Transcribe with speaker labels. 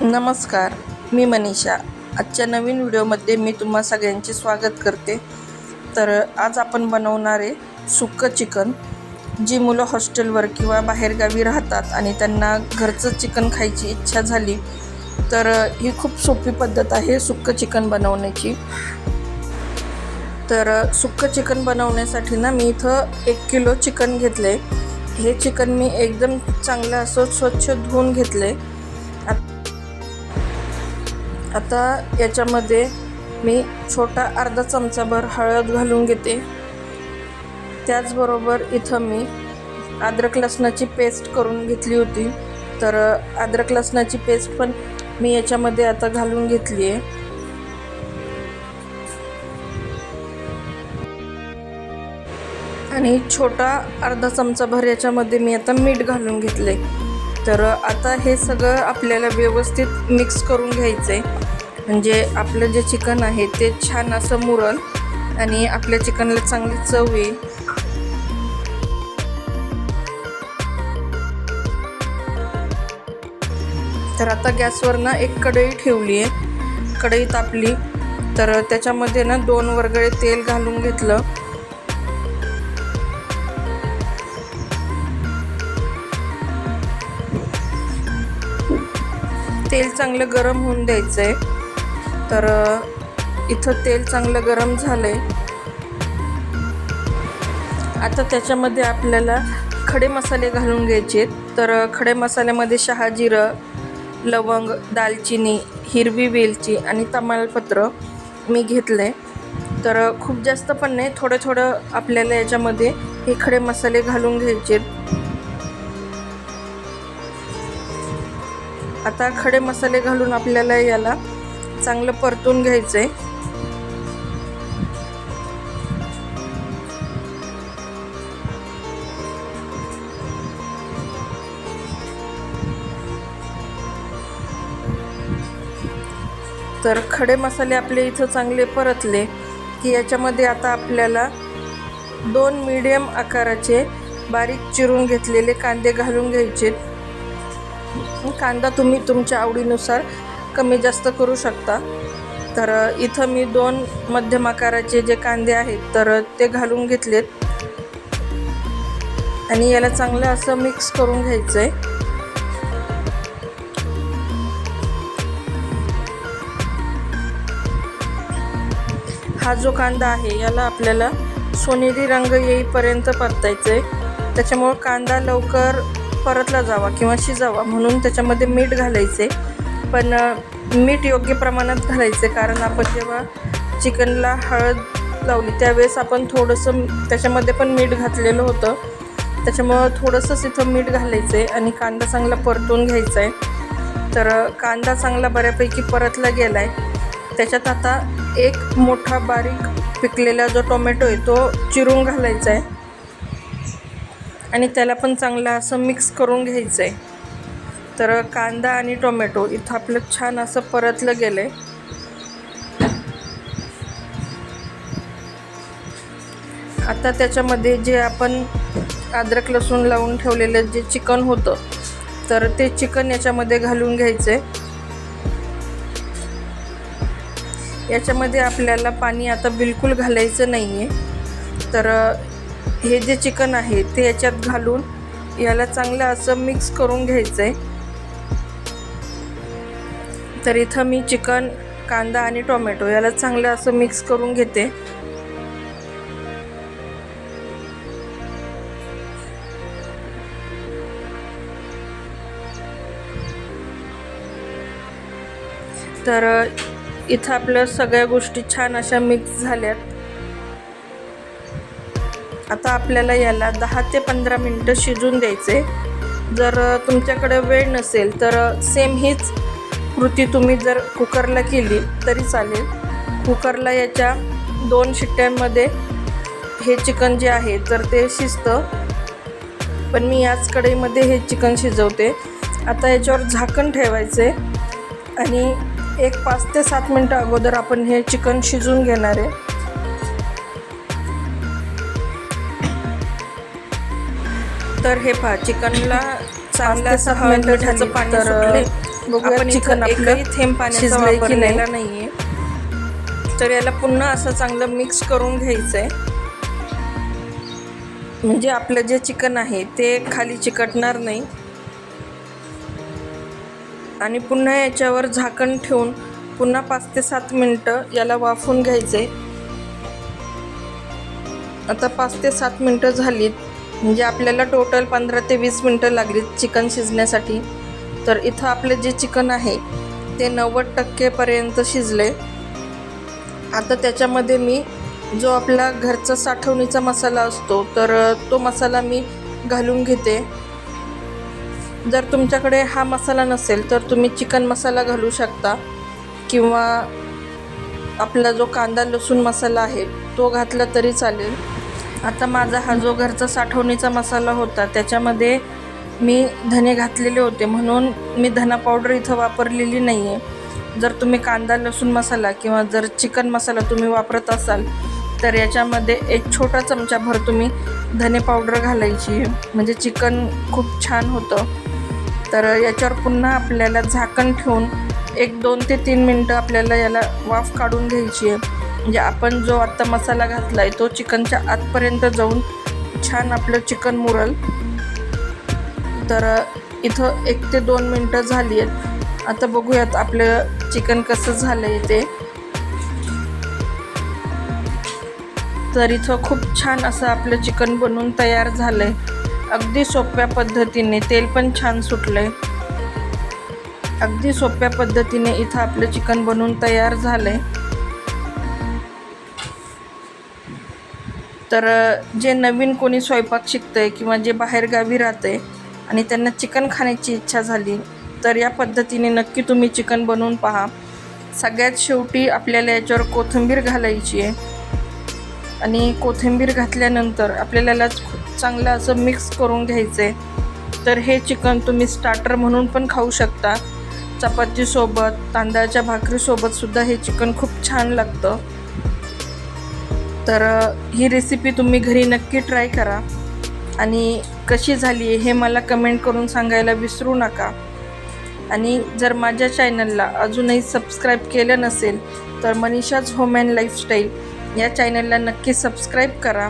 Speaker 1: नमस्कार मी मनीषा. आजच्या नवीन व्हिडिओमध्ये मी तुम्हा सगळ्यांचे स्वागत करते. तर आज आपण बनवणारे सुक्कं चिकन जी मुलं हॉस्टेलवर किंवा बाहेरगावी राहतात आणि त्यांना घरचं चिकन खायची इच्छा झाली तर ही खूप सोपी पद्धत आहे सुक्कं चिकन बनवण्याची. तर सुक्कं चिकन बनवण्यासाठी ना मी इथं एक किलो चिकन घेतले हे चिकन मी एकदम चांगलं असं स्वच्छ धुवून घेतले आता याच्यामध्ये मी छोटा अर्धा चमचाभर हळद घालून घेते. त्याचबरोबर इथं मी अद्रक लसणाची पेस्ट करून घेतली होती. तर अद्रक लसणाची पेस्ट पण मी याच्यामध्ये आता घालून घेतली आहे. आणि छोटा अर्धा चमचाभर याच्यामध्ये मी आता मीठ घालून घेतले तर आता हे सगळं आपल्याला व्यवस्थित मिक्स करून घ्यायचं आहे म्हणजे आपलं जे चिकन आहे ते छान असं मुरल आणि आपल्या चिकनला चांगली चव येईल. तर आता गॅसवर ना एक कढई ठेवली आहे कढई तापली. तर त्याच्यामध्ये ना दोन वरगळे तेल घालून घेतलं. तेल चांगलं गरम होऊन द्यायचं आहे तर इथं तेल चांगलं गरम झालं आहे आता त्याच्यामध्ये आपल्याला खडे मसाले घालून घ्यायचे आहेत. तर खडे मसाल्यामध्ये शहाजिरं लवंग दालचिनी हिरवी वेलची आणि तमालपत्र मी घेतले तर खूप जास्त पण नाही थोडं थोडं आपल्याला याच्यामध्ये हे खडे मसाले घालून घ्यायचे आता खडे मसाले घालून आपल्याला याला चांगलं परतून घ्यायचं आहे तर खडे मसाले आपले इथं चांगले परतले की याच्यामध्ये आता आपल्याला दोन मीडियम आकाराचे बारीक चिरून घेतलेले कांदे घालून घ्यायचे. कांदा तुम्ही तुमच्या आवडीनुसार कमी जास्त करू शकता. तर इथं मी दोन मध्यम आकाराचे जे कांदे आहेत तर ते घालून घेतलेत. आणि याला चांगलं असं मिक्स करून घ्यायचं आहे हा जो कांदा आहे याला आपल्याला सोनेरी रंग येईपर्यंत परतायचं आहे त्याच्यामुळं कांदा लवकर परतला जावा किंवा शिजावा म्हणून त्याच्यामध्ये मीठ घालायचे पण मीठ योग्य प्रमाणात घालायचं. कारण आपण जेव्हा चिकनला हळद लावली त्यावेळेस आपण थोडंसं त्याच्यामध्ये पण मीठ घातलेलं होतं. त्याच्यामुळं थोडंसंच इथं मीठ घालायचं आहे आणि कांदा चांगला परतून घ्यायचा आहे तर कांदा चांगला बऱ्यापैकी परतला गेला आहे त्याच्यात आता एक मोठा बारीक पिकलेला जो टोमॅटो आहे तो चिरून घालायचा आहे आणि त्याला पण चांगला असं मिक्स करून घ्यायचं आहे तर कांदा आणि टोमॅटो इथं आपलं छान असं परतलं गेलं आहे आता त्याच्यामध्ये जे आपण अद्रक लसूण लावून ठेवलेलं जे चिकन होतं तर ते चिकन याच्यामध्ये घालून घ्यायचं आहे याच्यामध्ये आपल्याला पाणी आता बिलकुल घालायचं नाही आहे तर हे जे चिकन आहे ते याच्यात घालून याला चांगलं असं मिक्स करून घ्यायचं आहे तर इथं मी चिकन कांदा आणि टोमॅटो याला चांगलं असं मिक्स करून घेते. तर इथं आपल्या सगळ्या गोष्टी छान अशा मिक्स झाल्यात. आता आपल्याला याला दहा ते पंधरा मिनटं शिजून द्यायचे. जर तुमच्याकडे वेळ नसेल तर सेम हीच कृती तुम्ही जर कुकरला केली तरी चालेल. कुकरला याच्या दोन शिट्ट्यांमध्ये हे चिकन जे आहे तर ते शिजतं पण मी याच कढईमध्ये हे चिकन शिजवते. आता याच्यावर झाकण ठेवायचे आणि एक पाच ते सात मिनटं अगोदर आपण हे चिकन शिजून घेणार आहे. तर हे पहा चिकनला चांगलं असं मिठाचं पाणी सुटले बघूया चिकन आपलं
Speaker 2: थेंब पाण्याचा
Speaker 1: नाही? नाहीये. तर याला पुन्हा असं चांगलं मिक्स करून घ्यायचंय. म्हणजे आपलं जे चिकन आहे ते खाली चिकटणार नाही. आणि पुन्हा याच्यावर झाकण ठेवून पुन्हा पाच ते सात मिनटं याला वाफून घ्यायचे आता पाच ते सात मिनटं झालीत. म्हणजे आपल्याला टोटल पंधरा ते वीस मिनटं लागलीत चिकन शिजण्यासाठी. तर इथं आपलं जे चिकन आहे ते नव्वद टक्केपर्यंत शिजले. आता त्याच्यामध्ये मी जो आपला घरचा साठवणीचा मसाला असतो तर तो मसाला मी घालून घेते. जर तुमच्याकडे हा मसाला नसेल तर तुम्ही चिकन मसाला घालू शकता किंवा आपला जो कांदा लसूण मसाला आहे तो घातला तरी चालेल. आता माझा हा जो घरचा साठवणीचा मसाला होता त्याच्यामध्ये मी धने घातलेले होते म्हणून मी धना पावडर इथं वापरलेली नाही आहे जर तुम्ही कांदा लसूण मसाला किंवा जर चिकन मसाला तुम्ही वापरत असाल तर याच्यामध्ये एक छोटा चमचाभर तुम्ही धने पावडर घालायची आहे. म्हणजे चिकन खूप छान होतं. तर याच्यावर पुन्हा आपल्याला झाकण ठेवून एक दोन ते तीन मिनटं आपल्याला याला वाफ काढून घ्यायची आहे. म्हणजे आपण जो आत्ता मसाला घातला आहे तो चिकनच्या आतपर्यंत जाऊन छान आपलं चिकन मुरल. तर इथं एक ते दोन मिनटं झाली आहेत. आता बघूयात आपलं चिकन कसं झालं आहे ते. तर इथं खूप छान असं आपलं चिकन बनवून तयार झालं आहे अगदी सोप्या पद्धतीने तेल पण छान सुटलं आहे अगदी सोप्या पद्धतीने इथं आपलं चिकन बनवून तयार झालं आहे तर जे नवीन कोणी स्वयंपाक शिकतं आहे किंवा जे बाहेरगावी राहते आणि त्यांना चिकन खाण्याची इच्छा झाली तर या पद्धतीने नक्की तुम्ही चिकन बनवून पहा. सगळ्यात शेवटी आपल्याला याच्यावर कोथिंबीर घालायची आहे. आणि कोथिंबीर घातल्यानंतर आपल्याला खूप चांगलं असं मिक्स करून घ्यायचं आहे तर हे चिकन तुम्ही स्टार्टर म्हणून पण खाऊ शकता. चपातीसोबत तांदळाच्या भाकरीसोबतसुद्धा हे चिकन खूप छान लागतं. तर ही रेसिपी तुम्ही घरी नक्की ट्राय करा. आणि कशी झाली आहे हे मला कमेंट करून सांगायला विसरू नका. आणि जर माझ्या चॅनलला अजूनही सबस्क्राईब केलं नसेल तर मनीषाज होम अँड लाईफस्टाईल या चॅनलला नक्की सबस्क्राईब करा.